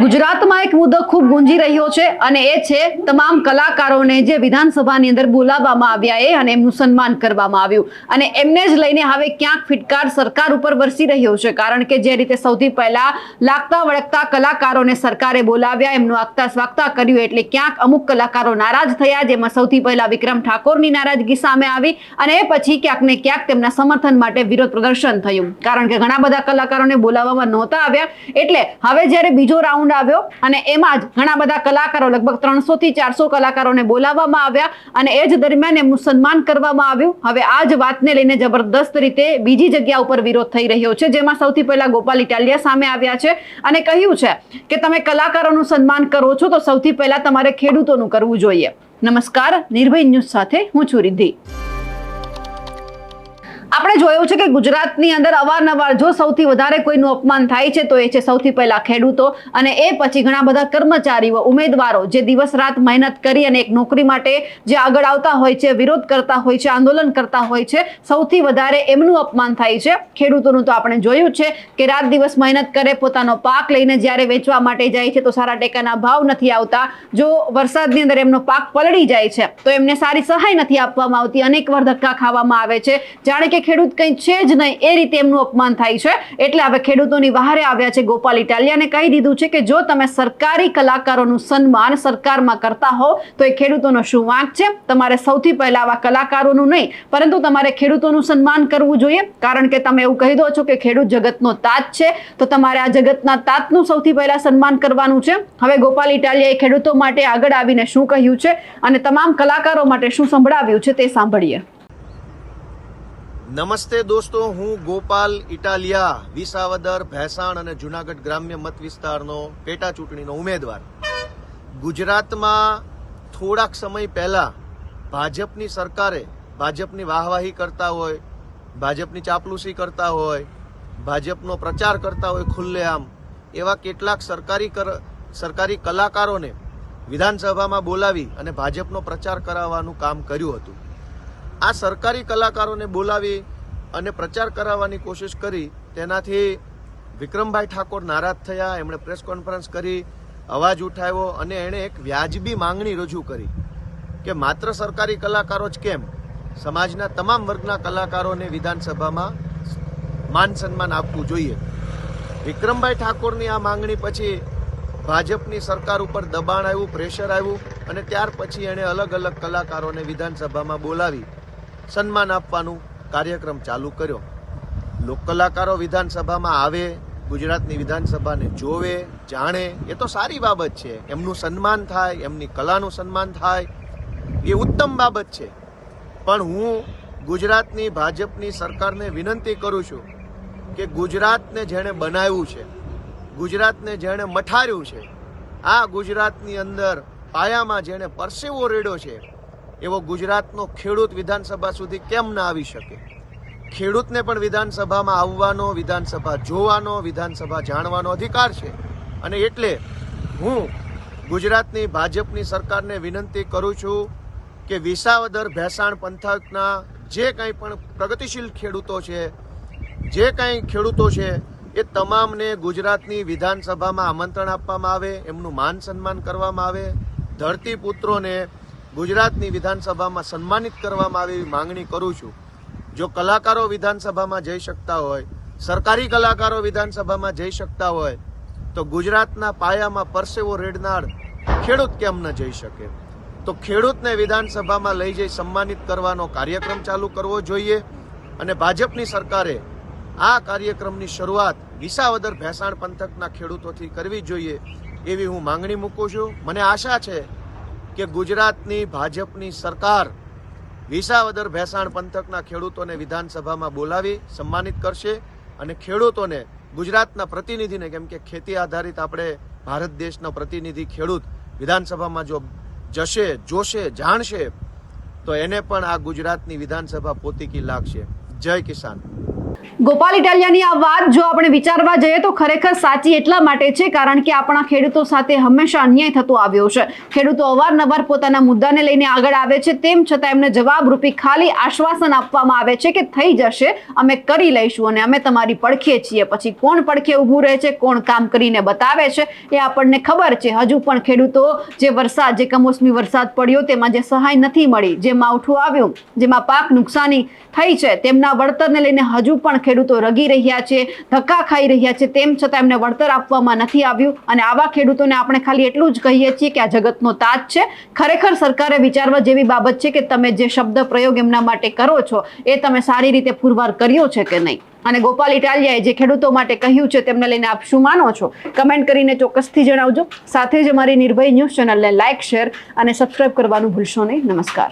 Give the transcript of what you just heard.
ગુજરાતમાં એક મુદ્દો ખૂબ ગુંજી રહ્યો છે અને એ છે, તમામ કલાકારોને જે વિધાનસભાની અંદર બોલાવવામાં આવ્યા એ અને એમનું સન્માન કરવામાં આવ્યું. અને એમને જ લઈને હવે ક્યાંક ફિટકાર સરકાર ઉપર વરસી રહ્યો છે, કારણ કે જે રીતે સૌથી પહેલા લાગતા વળગતા કલાકારોને સરકારે બોલાવ્યા, એમનું આગતા સ્વાગતા કર્યું, એટલે ક્યાંક અમુક કલાકારો નારાજ થયા, જેમાં સૌથી પહેલા વિક્રમ ઠાકોરની નારાજગી સામે આવી અને એ પછી ક્યાંક ને ક્યાંક તેમના સમર્થન માટે વિરોધ પ્રદર્શન થયું. કારણ કે ઘણા બધા કલાકારોને બોલાવવામાં નહોતા આવ્યા, એટલે હવે જ્યારે બીજો રાઉન્ડ આવ્યો અને એમાં જ ઘણા બધા કલાકારો, લગભગ ત્રણસો થી ચારસો કલાકારોને બોલાવવામાં આવ્યા અને એ જ દરમિયાન એમનું સન્માન કરવામાં આવ્યું. હવે આ જ વાતને લઈને જબરદસ્ત રીતે બીજી જગ્યા ઉપર વિરોધ થઈ રહ્યો છે, જેમાં સૌથી પહેલા ગોપાલ ઇટાલિયા સામે આવ્યા છે અને કહ્યું છે કે તમે કલાકારોનું સન્માન કરો છો તો સૌથી પહેલા તમારે ખેડૂતોનું કરવું જોઈએ. નમસ્કાર, નિર્ભય ન્યૂઝ સાથે હું છું રિદ્ધિ. આપણે જોયું છે કે ગુજરાતની અંદર અવારનવાર જો સૌથી વધારે કોઈનું અપમાન થાય છે તો એ છે સૌથી પહેલા ખેડૂતો અને એ પછી ઘણા બધા કર્મચારીઓ, ઉમેદવારો જે દિવસ રાત મહેનત કરી અને એક નોકરી માટે જે આગળ આવતા હોય છે, વિરોધ કરતા હોય છે, આંદોલન કરતા હોય છે, સૌથી વધારે એમનું અપમાન થાય છે. ખેડૂતોનું તો આપણે જોયું છે કે રાત દિવસ મહેનત કરે, પોતાનો પાક લઈને જ્યારે વેચવા માટે જાય છે તો સારા ટેકાના ભાવ નથી આવતા. જો વરસાદની અંદર એમનો પાક પલળી જાય છે તો એમને સારી સહાય નથી આપવામાં આવતી. અનેકવાર ધક્કા ખાવામાં આવે છે. જાણે કે ખેડૂત કંઈ છે જ નહીં, એ રીતે એમનું અપમાન થાય છે. એટલે હવે ખેડૂતોની વહારે આવ્યા છે ગોપાલ ઇટાલિયાને કહી દીધું છે કે જો તમે સરકારી કલાકારોનું સન્માન સરકારમાં કરતા હો, તો એ ખેડૂતોનો શું વાંક છે? તમારે સૌથી પહેલા આવા કલાકારોનું નહીં, પરંતુ તમારે ખેડૂતોનું સન્માન કરવું જોઈએ. કારણ કે તમે એવું કહી દો છો કે ખેડૂત જગતનો તાત છે, તો તમારે આ જગતના તાતનું સૌથી પહેલા સન્માન કરવાનું છે. હવે ગોપાલ ઇટાલિયાએ ખેડૂતો માટે આગળ આવીને શું કહ્યું છે અને તમામ કલાકારો માટે શું સંભળાવ્યું છે તે સાંભળીએ. નમસ્તે દોસ્તો, હું ગોપાલ ઇટાલિયા, વિસાવદર, ભેસાણ અને જુનાગઢ ગ્રામ્ય મત વિસ્તારનો પેટા ચૂંટણીનો ઉમેદવાર. ગુજરાતમાં થોડાક સમય પહેલા ભાજપની સરકારે ભાજપની વાહવાહી કરતા હોય, ભાજપની ચાપલુસી કરતા હોય, ભાજપનો પ્રચાર કરતા હોય ખુલ્લેઆમ, એવા કેટલાક સરકારી કર, સરકારી કલાકારોને વિધાનસભામાં બોલાવી અને ભાજપનો પ્રચાર કરાવવાનું કામ કર્યું હતું. આ સરકારી કલાકારોને બોલાવી અને પ્રચાર કરાવવાની કોશિશ કરી. તેનાથી વિક્રમભાઈ ઠાકોર નારાજ થયા, એમણે પ્રેસ કોન્ફરન્સ કરી, અવાજ ઉઠાવ્યો અને એણે એક વ્યાજબી માંગણી રજૂ કરી કે માત્ર સરકારી કલાકારો જ કેમ? સમાજના તમામ વર્ગના કલાકારોને વિધાનસભામાં માન સન્માન આપવું જોઈએ. વિક્રમભાઈ ઠાકોરની આ માંગણી પછી ભાજપની સરકાર ઉપર દબાણ આવ્યું, પ્રેશર આવ્યું અને ત્યાર પછી એણે અલગ અલગ કલાકારોને વિધાનસભામાં બોલાવી. સન્માન આપવાનું કાર્યક્રમ ચાલુ કર્યો. લોક કલાકારો વિધાનસભામાં આવે, ગુજરાતની વિધાનસભાને જોવે, જાણે, એ તો સારી બાબત છે. એમનું સન્માન થાય, એમની કલાનું સન્માન થાય, એ ઉત્તમ બાબત છે. પણ હું ગુજરાતની ભાજપની સરકારને વિનંતી કરું છું કે ગુજરાતને જેણે બનાવ્યું છે, ગુજરાતને જેણે મઠાર્યું છે, આ ગુજરાતની અંદર પાયામાં જેણે પરસેવો રેડ્યો છે એવો ગુજરાતનો ખેડૂત વિધાનસભા સુધી કેમ ના આવી શકે? ખેડૂતને પણ વિધાનસભામાં આવવાનો, વિધાનસભા જોવાનો, વિધાનસભા જાણવાનો અધિકાર છે. અને એટલે હું ગુજરાતની ભાજપની સરકારને વિનંતી કરું છું કે વિસાવદર ભેસાણ પંથકના જે કંઈ પણ પ્રગતિશીલ ખેડૂતો છે, જે કંઈ ખેડૂતો છે, એ તમામને ગુજરાતની વિધાનસભામાં આમંત્રણ આપવામાં આવે, એમનું માન સન્માન કરવામાં આવે, ધરતીપુત્રોને ગુજરાતની વિધાનસભામાં સન્માનિત કરવામાં આવે એવી માંગણી કરું છું. જો કલાકારો વિધાનસભામાં જઈ શકતા હોય, સરકારી કલાકારો વિધાનસભામાં જઈ શકતા હોય, તો ગુજરાતના પાયામાં પરસેવો રેડનાર ખેડૂત કેમ ન જઈ શકે? તો ખેડૂતને વિધાનસભામાં લઈ જઈ સન્માનિત કરવાનો કાર્યક્રમ ચાલુ કરવો જોઈએ અને ભાજપની સરકારે આ કાર્યક્રમની શરૂઆત વિસાવદર ભેસાણ પંથકના ખેડૂતોથી કરવી જોઈએ એવી હું માંગણી મૂકું છું. મને આશા છે કે ગુજરાતની ભાજપની સરકાર વિસાવદર ભેસાણ પંથકના ખેડૂતોને વિધાનસભામાં બોલાવી સન્માનિત કરશે અને ખેડૂતોને ગુજરાતના પ્રતિનિધિને, કેમ કે ખેતી આધારિત આપણે ભારત દેશનો પ્રતિનિધિ ખેડૂત વિધાનસભામાં જો જશે, જોશે, જાણશે, તો એને પણ આ ગુજરાતની વિધાનસભા પોતીકી લાગશે. જય કિસાન. ગોપાલ ઇટાલિયાની આ વાત જો આપણે વિચારવા જઈએ તો ખરેખર સાચી એટલા માટે છે, કારણ કે આપણા ખેડૂતો સાથે હંમેશા અન્યાય થતો આવ્યો છે. ખેડૂતો અવારનવાર પોતાના મુદ્દાને લઈને આગળ આવે છે, તેમ છતાં એમને જવાબરૂપી ખાલી આશ્વાસન આપવામાં આવે છે કે થઈ જશે, અમે કરી લઈશું અને અમે તમારી પડખે છીએ. પછી કોણ પડખે ઊભું રહે છે, કોણ કામ કરીને બતાવે છે, એ આપણને ખબર છે. હજુ પણ ખેડૂતો જે વરસાદ, જે કમોસમી વરસાદ પડ્યો, તેમાં જે સહાય નથી મળી, જે માવઠું આવ્યું, જેમાં પાક નુકસાની થઈ છે, તેમના વળતરને લઈને હજુ પણ ખેડૂતો રગી રહ્યા છે, ધક્કા ખાઈ રહ્યા છે, તેમ છતાં એમને વળતર આપવામાં નથી આવ્યું. અને આવા ખેડૂતોને આપણે ખાલી એટલું જ કહીએ છીએ કે આ જગતનો તાજ છે. ખરેખર સરકારે વિચારવા જેવી બાબત છે કે તમે જે શબ્દ પ્રયોગ એમના માટે કરો છો, એ તમે સારી રીતે પુરવાર કર્યો છે કે નહીં? અને ગોપાલ ઇટાલિયાએ જે ખેડૂતો માટે કહ્યું છે તેમને લઈને આપ શું માનો છો? કમેન્ટ કરીને ચોક્કસથી જણાવજો. સાથે જ અમારી નિર્ભય ન્યૂઝ ચેનલને લાઇક શેર અને સબસ્ક્રાઇબ કરવાનું ભૂલશો નહીં. નમસ્કાર.